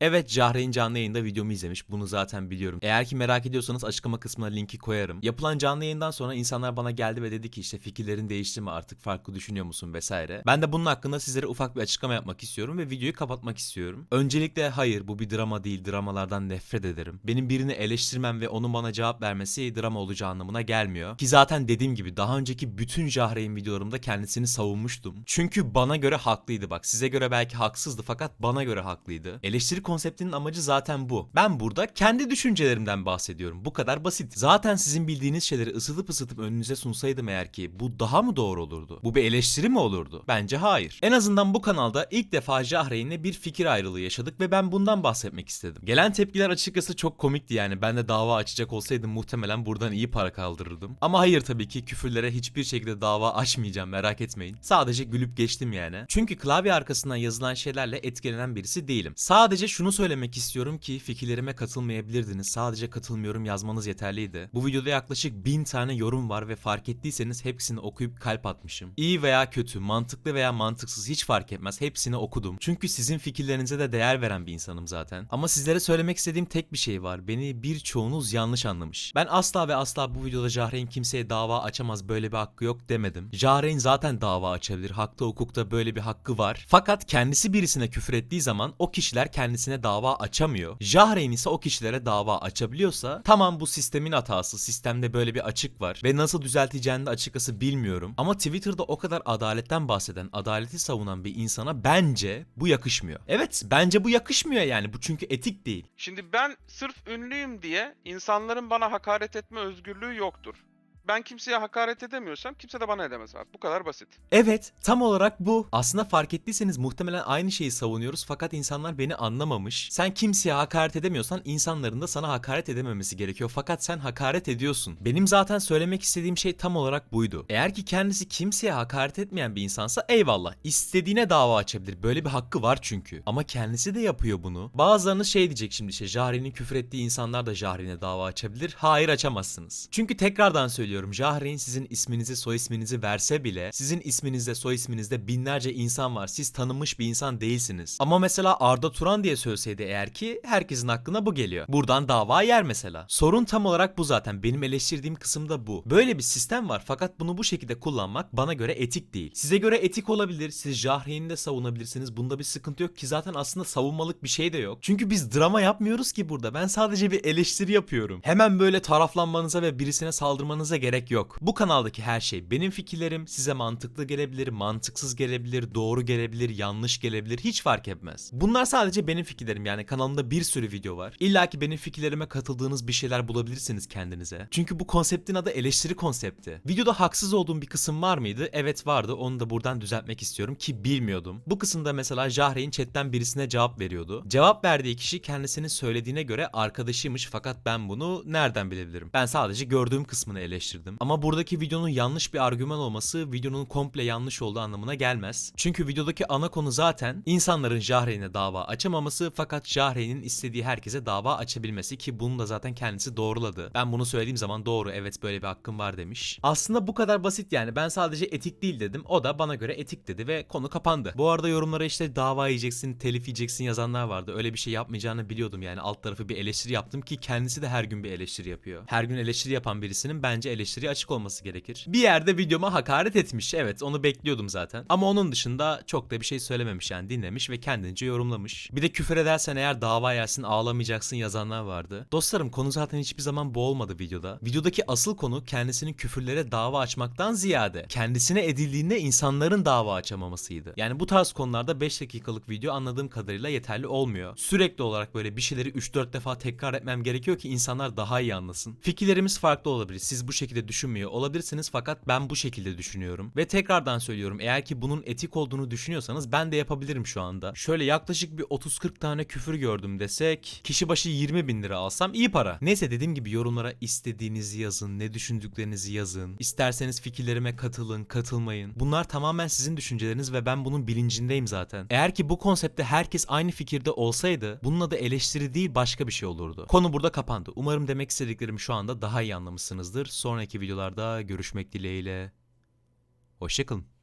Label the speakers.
Speaker 1: Evet Cahreyn canlı yayında videomu izlemiş. Bunu zaten biliyorum. Eğer ki merak ediyorsanız açıklama kısmına linki koyarım. Yapılan canlı yayından sonra insanlar bana geldi ve dedi ki işte fikirlerin değişti mi artık farklı düşünüyor musun vesaire. Ben de bunun hakkında sizlere ufak bir açıklama yapmak istiyorum ve videoyu kapatmak istiyorum. Öncelikle hayır bu bir drama değil. Dramalardan nefret ederim. Benim birini eleştirmem ve onun bana cevap vermesi drama olacağı anlamına gelmiyor. Ki zaten dediğim gibi daha önceki bütün Cahreyn videolarımda kendisini savunmuştum. Çünkü bana göre haklıydı bak. Size göre belki haksızdı fakat bana göre haklıydı. Eleştiri konseptinin amacı zaten bu. Ben burada kendi düşüncelerimden bahsediyorum. Bu kadar basit. Zaten sizin bildiğiniz şeyleri ısıtıp ısıtıp önünüze sunsaydım eğer ki bu daha mı doğru olurdu? Bu bir eleştiri mi olurdu? Bence hayır. En azından bu kanalda ilk defa Jahreyn'le bir fikir ayrılığı yaşadık ve ben bundan bahsetmek istedim. Gelen tepkiler açıkçası çok komikti yani. Ben de dava açacak olsaydım muhtemelen buradan iyi para kaldırırdım. Ama hayır tabii ki küfürlere hiçbir şekilde dava açmayacağım merak etmeyin. Sadece gülüp geçtim yani. Çünkü klavye arkasından yazılan şeylerle etkilenen birisi değilim. Sadece şunu söylemek istiyorum ki fikirlerime katılmayabilirdiniz. Sadece katılmıyorum yazmanız yeterliydi. Bu videoda yaklaşık bin tane yorum var ve fark ettiyseniz hepsini okuyup kalp atmışım. İyi veya kötü, mantıklı veya mantıksız hiç fark etmez. Hepsini okudum. Çünkü sizin fikirlerinize de değer veren bir insanım zaten. Ama sizlere söylemek istediğim tek bir şey var. Beni birçoğunuz yanlış anlamış. Ben asla ve asla bu videoda Jahreyn kimseye dava açamaz böyle bir hakkı yok demedim. Jahreyn zaten dava açabilir. Hakta hukukta böyle bir hakkı var. Fakat kendisi birisine küfür ettiği zaman o kişiler kendisine dava açamıyor. Jahreyn ise o kişilere dava açabiliyorsa tamam bu sistemin hatası. Sistemde böyle bir açık var ve nasıl düzelteceğini de açıkçası bilmiyorum. Ama Twitter'da o kadar adaletten bahseden, adaleti savunan bir insana bence bu yakışmıyor. Evet bence bu yakışmıyor yani. Bu çünkü etik değil.
Speaker 2: Şimdi ben sırf ünlüyüm diye insanların bana hakaret etme özgürlüğü yoktur. Ben kimseye hakaret edemiyorsam kimse de bana edemez abi. Bu kadar basit.
Speaker 1: Evet, tam olarak bu. Aslında fark ettiyseniz muhtemelen aynı şeyi savunuyoruz fakat insanlar beni anlamamış. Sen kimseye hakaret edemiyorsan insanların da sana hakaret edememesi gerekiyor fakat sen hakaret ediyorsun. Benim zaten söylemek istediğim şey tam olarak buydu. Eğer ki kendisi kimseye hakaret etmeyen bir insansa eyvallah. istediğine dava açabilir. Böyle bir hakkı var çünkü. Ama kendisi de yapıyor bunu. Bazılarınız şey diyecek şimdi işte Jahre'nin küfür ettiği insanlar da Jahre'ne dava açabilir. Hayır açamazsınız. Çünkü tekrardan söylüyorum Jahreyn sizin isminizi soy isminizi verse bile sizin isminizde soy isminizde binlerce insan var. Siz tanınmış bir insan değilsiniz. Ama mesela Arda Turan diye söyleseydi eğer ki herkesin aklına bu geliyor. Buradan dava yer mesela. Sorun tam olarak bu zaten. Benim eleştirdiğim kısım da bu. Böyle bir sistem var fakat bunu bu şekilde kullanmak bana göre etik değil. Size göre etik olabilir. Siz Jahreyn'i de savunabilirsiniz. Bunda bir sıkıntı yok ki zaten aslında savunmalık bir şey de yok. Çünkü biz drama yapmıyoruz ki burada. Ben sadece bir eleştiri yapıyorum. Hemen böyle taraflanmanıza ve birisine saldırmanıza gerek yok. Bu kanaldaki her şey benim fikirlerim. Size mantıklı gelebilir, mantıksız gelebilir, doğru gelebilir, yanlış gelebilir. Hiç fark etmez. Bunlar sadece benim fikirlerim. Yani kanalımda bir sürü video var. İlla ki benim fikirlerime katıldığınız bir şeyler bulabilirsiniz kendinize. Çünkü bu konseptin adı eleştiri konsepti. Videoda haksız olduğum bir kısım var mıydı? Evet vardı. Onu da buradan düzeltmek istiyorum ki bilmiyordum. Bu kısımda mesela Jahreyn chatten birisine cevap veriyordu. Cevap verdiği kişi kendisinin söylediğine göre arkadaşıymış fakat ben bunu nereden bilebilirim? Ben sadece gördüğüm kısmını eleştirdim. Ama buradaki videonun yanlış bir argüman olması videonun komple yanlış olduğu anlamına gelmez. Çünkü videodaki ana konu zaten insanların Jahreyn'e dava açamaması fakat Jahreyn'in istediği herkese dava açabilmesi ki bunu da zaten kendisi doğruladı. Ben bunu söylediğim zaman doğru evet böyle bir hakkım var demiş. Aslında bu kadar basit yani ben sadece etik değil dedim. O da bana göre etik dedi ve konu kapandı. Bu arada yorumlara işte dava yiyeceksin, telif yiyeceksin yazanlar vardı. Öyle bir şey yapmayacağını biliyordum yani alt tarafı bir eleştiri yaptım ki kendisi de her gün bir eleştiri yapıyor. Her gün eleştiri yapan birisinin bence eleştiriye açık olması gerekir. Bir yerde videoma hakaret etmiş. Evet onu bekliyordum zaten. Ama onun dışında çok da bir şey söylememiş yani dinlemiş ve kendince yorumlamış. Bir de küfür edersen eğer dava yersin ağlamayacaksın yazanlar vardı. Dostlarım konu zaten hiçbir zaman bu olmadı videoda. Videodaki asıl konu kendisinin küfürlere dava açmaktan ziyade kendisine edildiğinde insanların dava açamamasıydı. Yani bu tarz konularda 5 dakikalık video anladığım kadarıyla yeterli olmuyor. Sürekli olarak böyle bir şeyleri 3-4 defa tekrar etmem gerekiyor ki insanlar daha iyi anlasın. Fikirlerimiz farklı olabilir. Siz bu şekilde düşünmüyor olabilirsiniz fakat ben bu şekilde düşünüyorum. Ve tekrardan söylüyorum eğer ki bunun etik olduğunu düşünüyorsanız ben de yapabilirim şu anda. Şöyle yaklaşık bir 30-40 tane küfür gördüm desek kişi başı 20 bin lira alsam iyi para. Neyse dediğim gibi yorumlara istediğinizi yazın, ne düşündüklerinizi yazın. İsterseniz fikirlerime katılın, katılmayın. Bunlar tamamen sizin düşünceleriniz ve ben bunun bilincindeyim zaten. Eğer ki bu konsepte herkes aynı fikirde olsaydı bunun adı eleştiri değil başka bir şey olurdu. Konu burada kapandı. Umarım demek istediklerimi şu anda daha iyi anlamışsınızdır. Sonraki videolarda görüşmek dileğiyle. Hoşçakalın.